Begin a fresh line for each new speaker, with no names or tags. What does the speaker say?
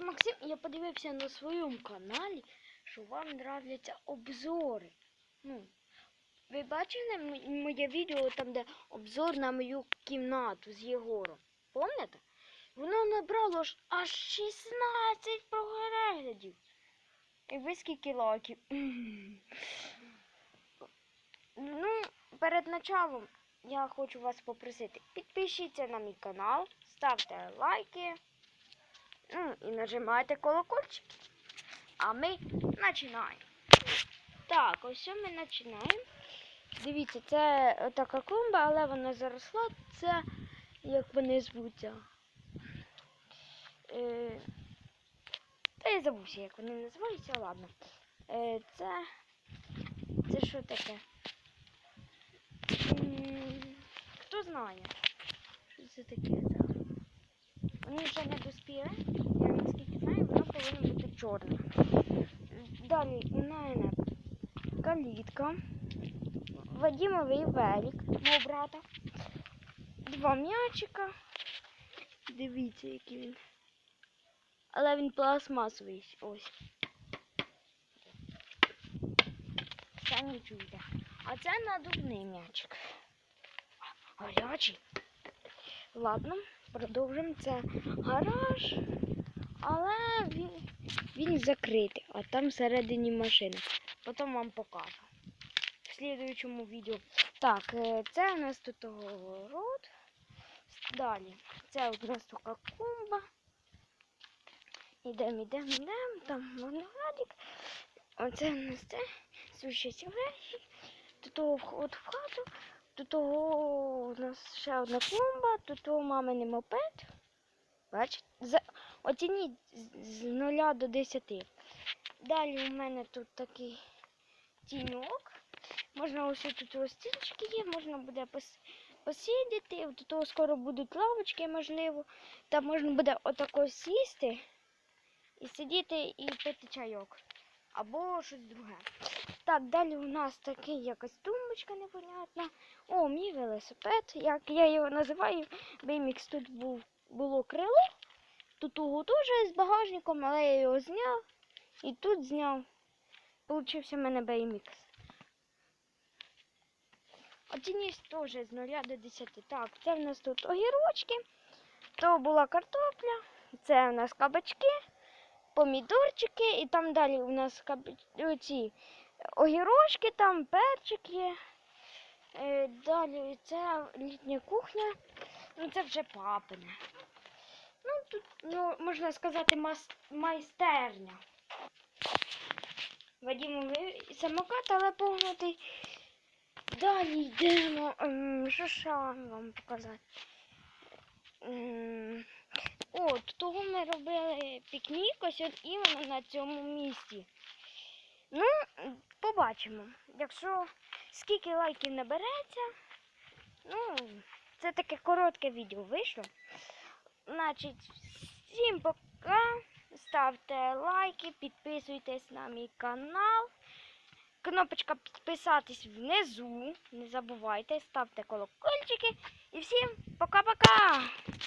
Максим, я подивився на своєму каналі, що вам нравляться обзори. Ну, ви бачили моє відео там, де обзор на мою кімнату з Єгором? Пам'ятаєте? Воно набрало аж 16 переглядів. І ви скільки лайків? Ну, перед началом я хочу вас попросити, підпишіться на мій канал, ставте лайки. І нажимайте колокольчик. А ми починаємо. Так, ось ми починаємо. Дивіться, це така клумба, але вона заросла. Це як вони звуться. Е, та я забувся, як вони називаються, ладно. Е, це. Це що таке? Хто знає? Що це таке? Так. Вони вже не доспіли. Я наскільки знаю, воно повинно бути чорне. Далі у мене калітка. Вадімовий велик, мого брата. Два м'ячика. Дивіться, який він. Але він пластмасовий. Ось. Не чуєте. А це надувний м'ячик. Гарячий. Ладно, продовжимо. Це гараж, але він, він закритий, а там всередині машина. Потім вам покажу. В слідуючому відео. Так, е, це у нас тут город. Далі. Це у нас така клумба. Ідемо, ідемо, ідемо. Там виноградик. Оце у нас це. Сушать речі. Тут вход в хату. Тут у нас ще одна клумба, тут того маминий мопед. Бачите? За... Оцініть з- з 0 до 10. Далі у мене тут такий тіньок. Можна ось тут розстінчики є, можна буде пос... посидіти. Тут того скоро будуть лавочки, можливо. Там можна буде отако сісти і сидіти і пити чайок. Або щось друге. Так, далі у нас такий якась тумбочка непонятна. О, мій велосипед, як я його називаю, BMX тут був, було крило. Тут угу теж з багажником, але я його зняв. І тут зняв. Получився в мене BMX. Оцінність теж з 0 до 10. Так, це в нас тут огірочки. То була картопля, це у нас кабачки, помідорчики, і там далі у нас ці огірочки, там перчик є. Е, далі це літня кухня. Ну це вже папине. Ну тут, ну, можна сказати, майстерня. Вадімовий самокат, але погнутий. Далі йдемо. Ем, Що ще вам показати? От, того ми робили пікнік ось от іменно на цьому місці. Ну, побачимо. Якщо скільки лайків набереться, ну, це таке коротке відео вийшло. Значить, всім пока. Ставте лайки, підписуйтесь на мій канал. Кнопочка підписатись внизу. Не забувайте, ставте колокольчики. І всім пока-пока!